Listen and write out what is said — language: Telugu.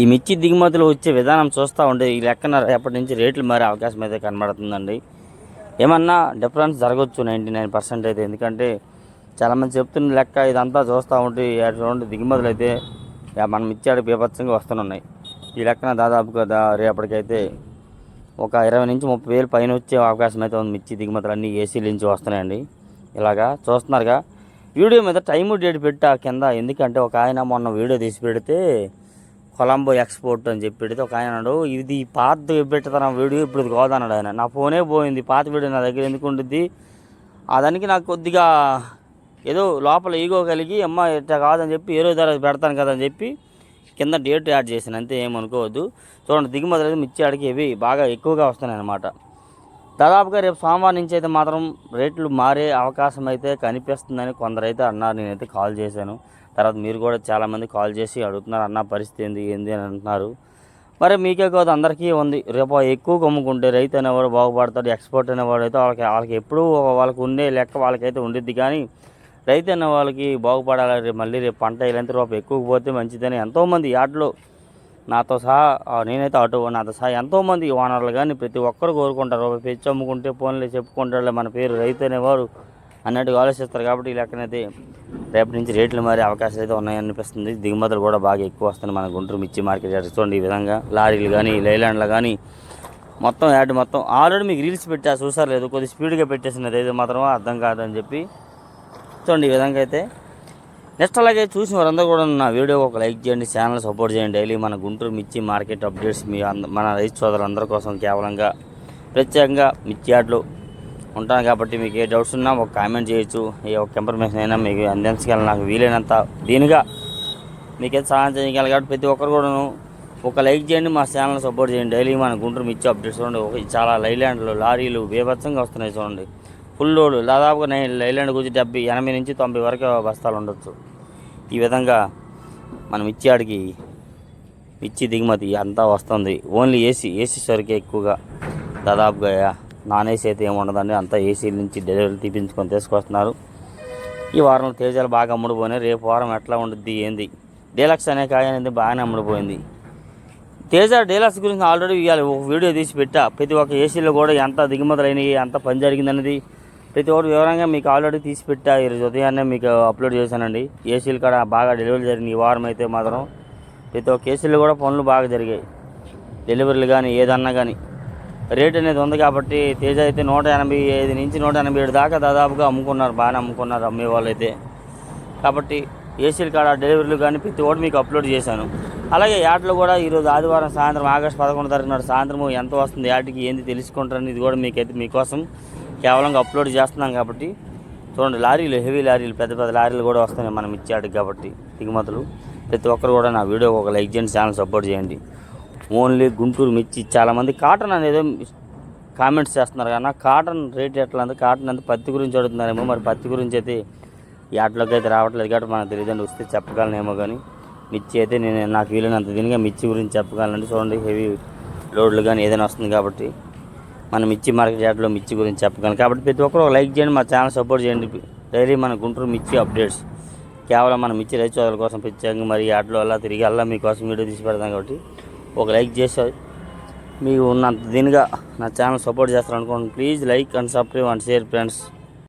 ఈ మిర్చి దిగుమతులు వచ్చే విధానం చూస్తూ ఉంటే ఈ లెక్కన రేపటి నుంచి రేట్లు మారే అవకాశం అయితే కనబడుతుందండి. ఏమన్నా డిఫరెన్స్ జరగవచ్చు నైంటీ నైన్ పర్సెంట్ అయితే. ఎందుకంటే చాలామంది చెప్తున్న లెక్క ఇదంతా చూస్తూ ఉంటే చూడండి దిగుమతులు అయితే మనం ఇచ్చాడు బీభత్సంగా వస్తున్నాయి. ఈ లెక్కన దాదాపుగా దా రేపటికైతే ఒక ఇరవై నుంచి ముప్పై వేలు పైన వచ్చే అవకాశం అయితే ఉంది మిర్చి దిగుమతులు అన్నీ ఏసీల నుంచి వస్తున్నాయండి. ఇలాగా చూస్తున్నారుగా. వీడియో మీద టైము డేట్ పెట్టా కింద. ఎందుకంటే ఒక ఆయన మొన్న వీడియో తీసి పెడితే కొలంబో ఎక్స్పోర్ట్ అని చెప్పి ఒక ఆయన అన్నాడు ఇది పాత పెట్టుతున్న వీడియో ఇప్పుడు కోదన్నాడు కాదన్నాడు ఆయన. నా ఫోనే పోయింది పాత వీడియో నా దగ్గర ఎందుకు ఉంటుంది ఆ దానికి నాకు కొద్దిగా ఏదో లోపల ఈగో కలిగి అమ్మ ఇట్లా కాదని చెప్పి ఏరో రోజు పెడతాను కదా అని చెప్పి కింద డేట్ యాడ్ చేశాను అంతే ఏమనుకోవద్దు. చూడండి దిగుమతులు అయితే మిర్చి ఆడికి ఇవి బాగా ఎక్కువగా వస్తున్నాయి అన్నమాట. దాదాపుగా రేపు సోమవారం నుంచి అయితే మాత్రం రేట్లు మారే అవకాశం అయితే కనిపిస్తుందని కొందరైతే అన్నారు నేనైతే కాల్ చేశాను. తర్వాత మీరు కూడా చాలామంది కాల్ చేసి అడుగుతున్నారు అన్న పరిస్థితి ఏంది? ఏంది? అని అంటున్నారు. మరి మీకే కాదు అందరికీ ఉంది. రేపు ఎక్కువ కొమ్ముకుంటే రైతు అనేవాడు బాగుపడతాడు ఎక్స్పోర్ట్ అనేవాడు అయితే వాళ్ళకి వాళ్ళకి ఎప్పుడూ వాళ్ళకి ఉండే లెక్క వాళ్ళకైతే ఉండిద్ది. కానీ రైతు అనే వాళ్ళకి బాగుపడాలి రేపు మళ్ళీ రేపు పంట ఇలాంటి రూపాయి ఎక్కువ పోతే మంచిదని ఎంతోమంది యాడ్లో నాతో సహా నేనైతే అటు నాతో సహా ఎంతోమంది ఓనర్లు కానీ ప్రతి ఒక్కరు కోరుకుంటారు. రూపాయి పెంచి అమ్ముకుంటే ఫోన్లే చెప్పుకుంటారు మన పేరు రైతు అనేవారు అన్నట్టుగా ఆలోచిస్తారు కాబట్టి ఈ లెక్కనైతే రేపటి నుంచి రేట్లు మారే అవకాశాలు అయితే ఉన్నాయనిపిస్తుంది. దిగుమతులు కూడా బాగా ఎక్కువ వస్తుంది మన గుంటూరు మిర్చి మార్కెట్ యార్డ్ చూడండి ఈ విధంగా లారీలు కానీ లైలాండ్లు కానీ మొత్తం యాడ్ మొత్తం ఆల్రెడీ మీకు రీల్స్ పెట్టా చూసారు లేదు కొద్ది స్పీడ్గా పెట్టేసినది. ఏదో మాత్రం అర్థం కాదని చెప్పి చూడండి ఈ విధంగా అయితే. నెక్స్ట్ అలాగే చూసిన వారందరూ కూడా నా వీడియో ఒక లైక్ చేయండి ఛానల్ సపోర్ట్ చేయండి. డైలీ మన గుంటూరు మిర్చి మార్కెట్ అప్డేట్స్ మీ అంద మన రైతు సోదరులందరి కోసం కేవలంగా ప్రత్యేకంగా మిర్చి యాడ్లు ఉంటాను కాబట్టి మీకు ఏ డౌట్స్ ఉన్నా ఒక కామెంట్ చేయొచ్చు. ఏ ఒక్క ఇన్ఫర్మేషన్ అయినా మీకు అందించగలను. నాకు వీలైనంత దీనిగా మీకైతే సహాయం చేయగలను కాబట్టి ప్రతి ఒక్కరు కూడాను ఒక లైక్ చేయండి మా ఛానల్ సపోర్ట్ చేయండి. డైలీ మన గుంటూరు మిర్చి అప్డేట్స్ చూడండి. ఒక చాలా లైలాండ్లు లారీలు బీభత్సంగా వస్తున్నాయి చూడండి. ఫుల్ లోడ్ దాదాపుగా నేను లైలాండ్ గురించి డెబ్బై ఎనభై నుంచి తొంభై వరకు బస్తాలు ఉండొచ్చు. ఈ విధంగా మనం ఇచ్చాడికి మిర్చి దిగుమతి అంతా వస్తుంది. ఓన్లీ ఏసీ ఏసీ సరికే ఎక్కువగా దాదాపుగా నాన్ ఏసీ అయితే ఏముండదండి. అంతా ఏసీ నుంచి డెలివరీ తీపించుకొని తీసుకొస్తున్నారు. ఈ వారంలో తేజాలు బాగా అమ్ముడుపోయినాయి. రేపు వారం ఎట్లా ఉండుద్ది ఏంది? డీలక్స్ అనే కాయ అనేది బాగానే అమ్ముడుపోయింది? తేజ డీలక్స్ గురించి ఆల్రెడీ ఇవాళ ఒక వీడియో తీసి పెట్టా. ప్రతి ఒక్క ఏసీలో కూడా ఎంత దిగుమతులైనవి ఎంత పని జరిగిందనేది ప్రతి ఒక్కటి వివరంగా మీకు ఆల్రెడీ తీసి పెట్టా. ఈరోజు ఉదయాన్నే మీకు అప్లోడ్ చేశానండి. ఏసీలు కూడా బాగా డెలివరీ జరిగింది ఈ వారం అయితే మాత్రం ప్రతి ఒక్క ఏసీలో కూడా పనులు బాగా జరిగాయి. డెలివరీలు కానీ ఏదన్నా కానీ రేట్ అనేది ఉంది కాబట్టి తేజ అయితే నూట ఎనభై ఐదు నుంచి నూట ఎనభై ఏడు దాకా దాదాపుగా అమ్ముకున్నారు బాగానే అమ్ముకున్నారు అమ్మే వాళ్ళు అయితే కాబట్టి ఏసీల కాడ డెలివరీలు కానీ ప్రతి ఒక్కటి మీకు అప్లోడ్ చేశాను. అలాగే యాడ్లో కూడా ఈరోజు ఆదివారం సాయంత్రం ఆగస్టు పదకొండు తారీఖు నాడు సాయంత్రం ఎంత వస్తుంది యాడ్కి ఏంది తెలుసుకుంటారని ఇది కూడా మీకైతే మీకోసం కేవలం అప్లోడ్ చేస్తున్నాం కాబట్టి చూడండి లారీలు హెవీ లారీలు పెద్ద పెద్ద లారీలు కూడా వస్తున్నాయి మనం ఇచ్చాడికి కాబట్టి. దిగుమతులు. ప్రతి ఒక్కరు కూడా నా వీడియో ఒక లైక్ చేయండి ఛానల్ సపోర్ట్ చేయండి. ఓన్లీ గుంటూరు మిర్చి. చాలామంది కాటన్ అనేది కామెంట్స్ చేస్తున్నారు కానీ కాటన్ రేట్ ఎట్లా ఉంది? కాటన్ అంతా పత్తి గురించి అడుగుతున్నారేమో మరి పత్తి గురించి అయితే యాట్లోకి అయితే రావట్లేదు కాబట్టి మనకు తెలియదండి వస్తే చెప్పగలనేమో కానీ. మిర్చి అయితే నేను నాకు వీలైనంత దీనిగా మిర్చి గురించి చెప్పగలనండి. చూడండి హెవీ లోడ్లు కానీ ఏదైనా వస్తుంది కాబట్టి మన మిర్చి మార్కెట్ యార్డ్లో మిర్చి గురించి చెప్పగలను. కాబట్టి ప్రతి ఒక్కరు లైక్ చేయండి మా ఛానల్ సపోర్ట్ చేయండి. డైలీ మన గుంటూరు మిర్చి అప్డేట్స్. కేవలం మన మిర్చి రైతు సోదరుల కోసం ప్రత్యేకంగా మరి యాడ్లో అలా తిరిగి అలా మీకోసం వీడియో తీసి పెడతాం కాబట్టి ఒక లైక్ చేసి మీకు ఉన్నంత దీనిగా నా channel support చేస్తారనుకోండి please like and subscribe and share friends